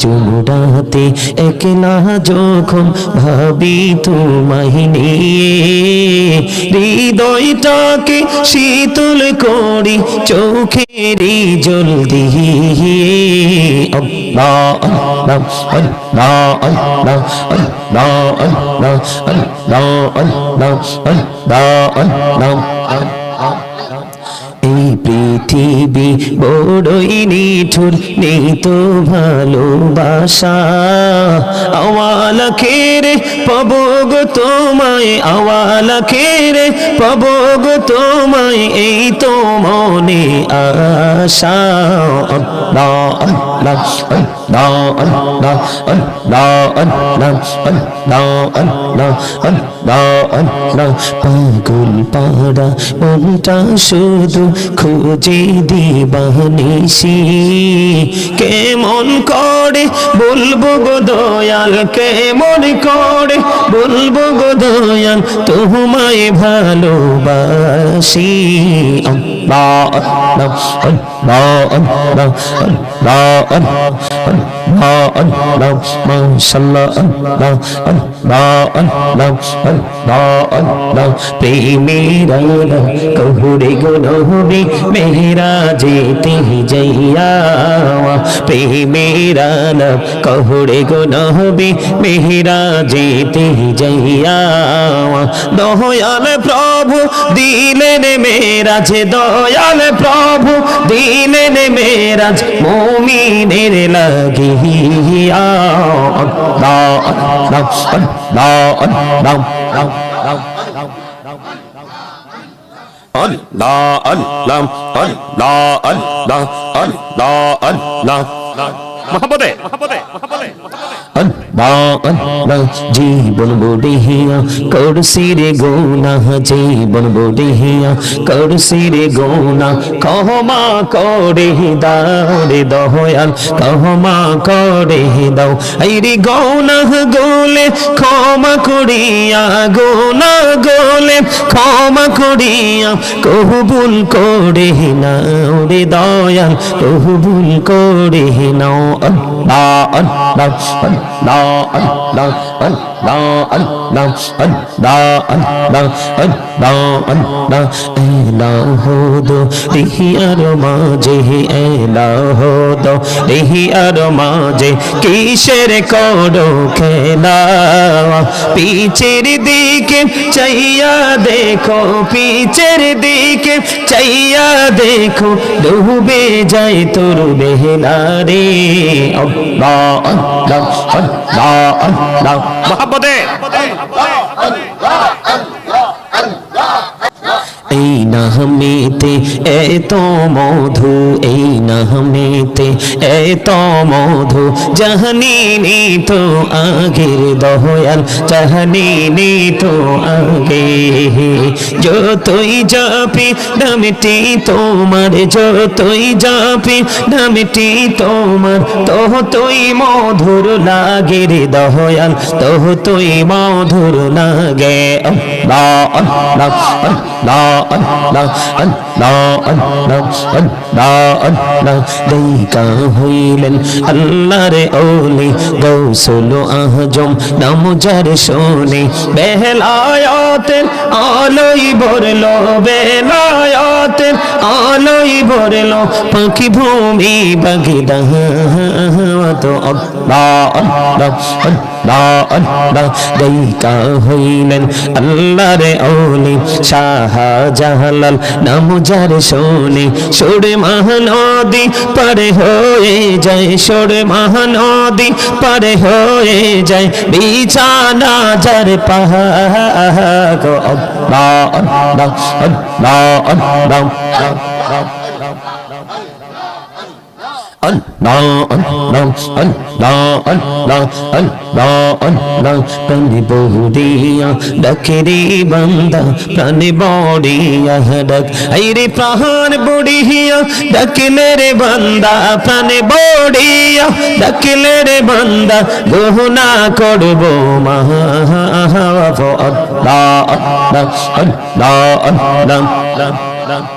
যমুনাতে একলা যখন ভাবি তোমায় নিয়ে হৃদয়টাকে শীতল করি চোখের জল দিয়ে এই পৃথিবী বড়ই নিঠুর, নেই তো ভালোবাসা। আওয়ালা খেরে পাব তোমায় আওয়ালা খেরে পাব তোমায়, এই তো মনে আশা। পাগল পাড়া মনটা শুধু খুঁজে দিবানিসি কেমন করে বলব গো দয়াল কেমন করে বলব গো দয়াল, তোমায় ভালোবাসি। প্রেমেরা কহুরে গুণহুরে মেরা যেতে জয়া প্রেমেরা কহুরে গুণহুরে মেহরা যেতে যাইয়া দয়াল প্রভু দিলেন মেরাজ দয়াল প্রভু দিলেন মেরাজ মুমিনের লাগিয়া Ram Ram Ram Ram Ram Ram Allah Allah Allah Allah Allah Allah محبت ہے محبت ہے محبت ہے জীবন বড়িয়া করছি রে গোনা, জীবন বড়িয়া করছি রে গোনা, কহমা করে দাও রে দয়াল, কহমা করে দাও। এই রে গোনা গোলে ক্ষমা করিয়া, গোনা গোলে ক্ষমা করিয়া কহবুল করে নাও রে দয়াল কহবুল করে নাও আল্লাহ আল্লাহ আল্লাহ। আল্লাহ কিসের করো খেলা? পিছের দিকে চাইয়া দেখো পিছের দিকে চাইয়া দেখো, ডুবে যায় তোর বেহলা রে। মহাব্বতে। এই নামেতে এত মধু, এই নামেতে এত মধু। জাহানি তো আগের দয়াল, জাহানি তো আগে। যতই যাপি নামটি তোমার, যতই যাপি নামটি তোমার। তোহ তুই মধুর লাগে রে দয়াল তোহ তুই মধুর লাগে। আল্লাহ আল্লাহ আল্লাহ। দেখা হইলেন আল্লাহর ওলি গৌসুল আহজম নাম যার শোনে বেহলায়াতের আলোই ভরলো বেলায়াতের আলোই ভরলো পাখি ভূমি তো আল্লাহ আল্লাহ আল্লাহ দেখা হইলেন আল্লাহর ওলি শাহজালাল নাম যার শোনে সোরে মহানদী পারে হয়ে যায় সোরে মহানদী পারে হয়ে যায় বিছানা যার পাহাড় প্রাণে বহুরিয়া ডাকে রে বান্দা প্রাণে বড়িয়া ডাক আই রে প্রাণ বড়িয়া ডাকিলে রে বান্দা প্রাণে বড়িয়া ডাকিলে রে বান্দা গহনা করব মহা আল্লাহ আল্লাহ আল্লাহ আল্লাহ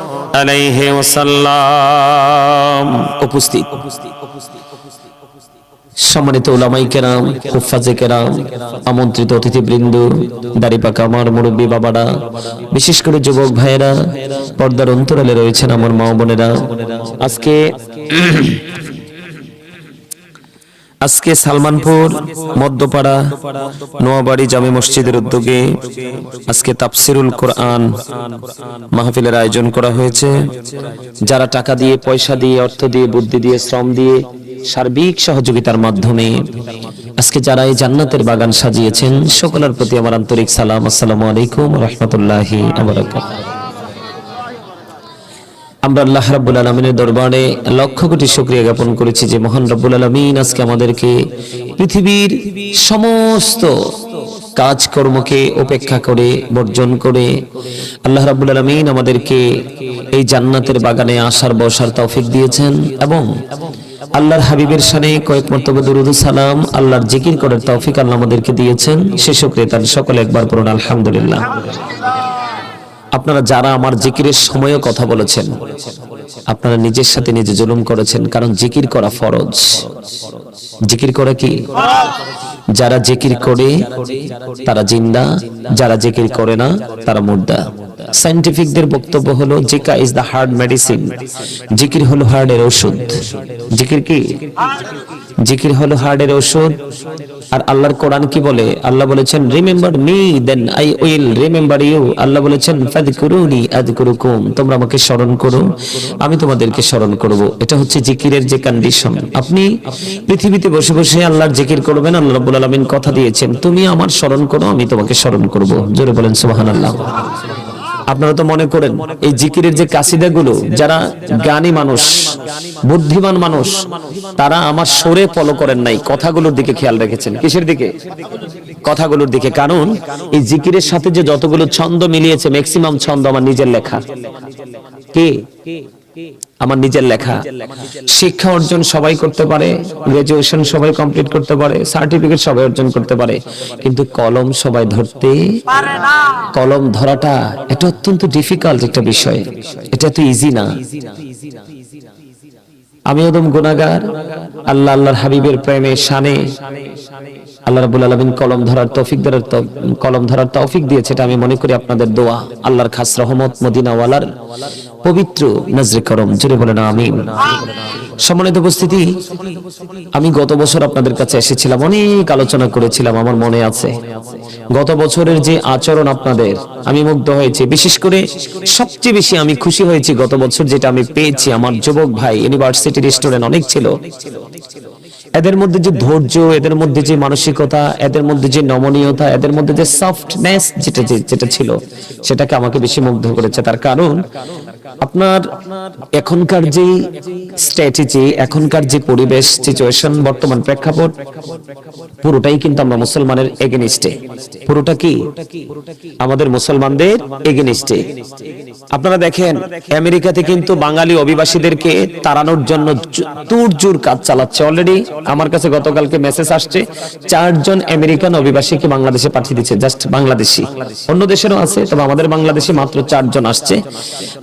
আলাইহি ওয়াসাল্লাম। উপস্থিত। সম্মানিত ওলামাই কেরাম, হুফাজে কেরাম, আমন্ত্রিত অতিথিবৃন্দ দাড়িপাকা আমার মুরব্বী বাবারা, বিশেষ করে যুবক ভাইয়েরা, পর্দার অন্তরালে রয়েছেন আমার মা বোনেরা। আজকে আজকে সালমানপুর, মধ্যপাড়া, নোয়াবাড়ি জামে মসজিদের উদ্যোগে আজকে তাফসিরুল কোরআন মাহফিলের আয়োজন করা হয়েছে। যারা টাকা দিয়ে, পয়সা দিয়ে, অর্থ দিয়ে, বুদ্ধি দিয়ে, শ্রম দিয়ে সার্বিক সহযোগিতার মাধ্যমে আজকে যারা এই জান্নাতের বাগান সাজিয়েছেন, সকলের প্রতি আমার আন্তরিক সালাম। আসসালামু আলাইকুম রহমতুল্লাহি আমরা আল্লাহ রাব্বুল আলমিনের দরবারে লক্ষ কোটি শুক্রিয়া জ্ঞাপন করেছি যে মহান রাব্বুল আলমিন আজকে আমাদেরকে পৃথিবীর সমস্ত কাজকর্মকে উপেক্ষা করে, বর্জন করে, আল্লাহ রাব্বুল আলমিন আমাদেরকে এই জান্নাতের বাগানে আসার, বসার তৌফিক দিয়েছেন এবং আল্লাহর হাবিবের সানে কয়েক মর্তব্য দুরুদ সালাম, আল্লাহর জিকির করার তৌফিক আল্লাহ আমাদেরকে দিয়েছেন। সে শুক্রিয়া তার সকলে একবার পড়ুন, আলহামদুলিল্লাহ। আপনারা যারা আমার জিকিরের সময়ও কথা বলেছেন, আপনারা নিজের সাথে নিজে জুলুম করেছেন, কারণ জিকির করা ফরজ। জিকির করা কি? যারা জিকির করে, তারা জিন্দা, যারা জিকির করে না, তারা মুর্দা। সাইন্টিফিকদের বক্তব্য হলো, জিকা ইজ দা হার্ড মেডিসিন জিকির হলো হার্টের ওষুধ। জিকির কি? জিকির হলো হার্টের ওষুধ। আর আল্লাহর কোরআন কি বলে? আল্লাহ বলেছেন remember me then I will remember you আল্লাহ বলেছেন ফাযকুরুনি আযকুরুকুম তোমরা আমাকে স্মরণ করো। আমি তোমাদেরকে স্মরণ করব। এটা হচ্ছে জিকিরের যে কন্ডিশন আপনি পৃথিবীতে বসে বসে আল্লাহর জিকির করবেন, আল্লাহ রাব্বুল আলামিন কথা দিয়েছেন। তুমি আমার স্মরণ করো, আমি তোমাকে স্মরণ করব। জোরে বলেন সুবহানাল্লাহ। আপনারা তো মনে করেন, এই জিকিরের যে কাসিদাগুলো যারা জ্ঞানী মানুষ, বুদ্ধিমান মানুষ, তারা আমার সরে ফলো করেন নাই, কথাগুলোর দিকে খেয়াল রেখেছেন। কিসের দিকে? কথাগুলোর দিকে। কারণ, এই জিকিরের সাথে যে যতগুলো ছন্দ মিলিয়েছে ম্যাক্সিমাম ছন্দ আমার নিজের লেখা। কে? আমার নিজের লেখা। শিক্ষা অর্জন সবাই করতে পারে গ্রাজুয়েশন সবাই কমপ্লিট করতে পারে সার্টিফিকেট সবাই অর্জন করতে পারে কিন্তু কলম সবাই ধরতে কলম ধরাটা এটা অত্যন্ত ডিফিকাল্ট একটা বিষয়। এটা তো ইজি না। আমি একদম গুনাহগার আল্লাহ আল্লাহর হাবিবের প্রেমে শানে আল্লাহ রাব্বুল আলামিন কলম ধরার তৌফিক দেওয়ার তৌ- কলম ধরার তৌফিক দিয়েছে এটা আমি মনে করি আপনাদের দোয়া। আল্লাহর খাস রহমত মদিনাওয়ালার পবিত্র নজরে করম। জুড়ে বলেন, আমিন। সম্মানিত উপস্থিতি, আমি গত বছর আপনাদের কাছে এসেছিলাম, অনেক আলোচনা করেছিলাম, আমার মনে আছে। গত বছরের যে আচরণ আপনাদের, আমি মুগ্ধ হয়েছি। বিশেষ করে সবচেয়ে বেশি আমি খুশি হয়েছি গত বছর যেটা আমি পেয়েছি। আমার যুবক ভাই ইউনিভার্সিটির স্টুডেন্ট অনেক ছিল। এদের মধ্যে যে ধৈর্য, এদের মধ্যে যে মানসিকতা, এদের মধ্যে যে নমনীয়তা, এদের মধ্যে যে সফটনেস যেটা যেটা ছিল, সেটাকে আমাকে বেশি মুগ্ধ করেছে। তার কারণ আপনার এখনকার যে স্ট্র্যাটেজি এখনকার যে পরিবেশ সিচুয়েশন বর্তমান প্রেক্ষাপট, পুরোটাই কিন্তু আমরা মুসলমানের এগেনিস্টে পুরোটা কি? আমাদের মুসলমানদের এগেনিস্টে আপনারা দেখেন, আমেরিকাতে কিন্তু বাঙালি অভিবাসীদেরকে তাড়ানোর জন্য তুর জোর কাজ চালাচ্ছে অলরেডি আমার কাছে গতকালকে মেসেজ আসছে, চারজন আমেরিকান অভিবাসীকে বাংলাদেশে পাঠিয়ে দিচ্ছে জাস্ট বাংলাদেশি। অন্য দেশেরও আছে, তবে আমাদের বাংলাদেশে মাত্র চারজন আসছে।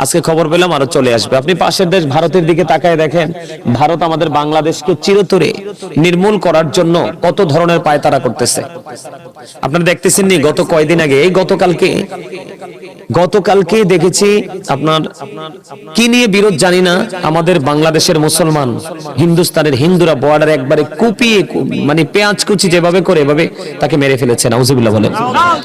আজকে খবর পেলাম, আরও চলে আসবে। আপনি পাশের দেশ ভারতের দিকে তাকায় দেখেন, ভারত আমাদের বাংলাদেশকে চিরতরে নির্মূল করার জন্য কত ধরনের পায়তারা করতেছে। আপনারা দেখতেছেন নি গত কয়দিন আগে, এই গতকালকে গতকালকে দেখেছি আপনার কি নিয়ে বিরোধ জানি না, আমাদের বাংলাদেশের মুসলমান, হিন্দুস্তানের হিন্দুরা বর্ডার একবারে কুপিয়ে মানে পেঁয়াজ কুচি যেভাবে করে, এভাবে তাকে মেরে ফেলেছে, নাউজুবিল্লাহ বলে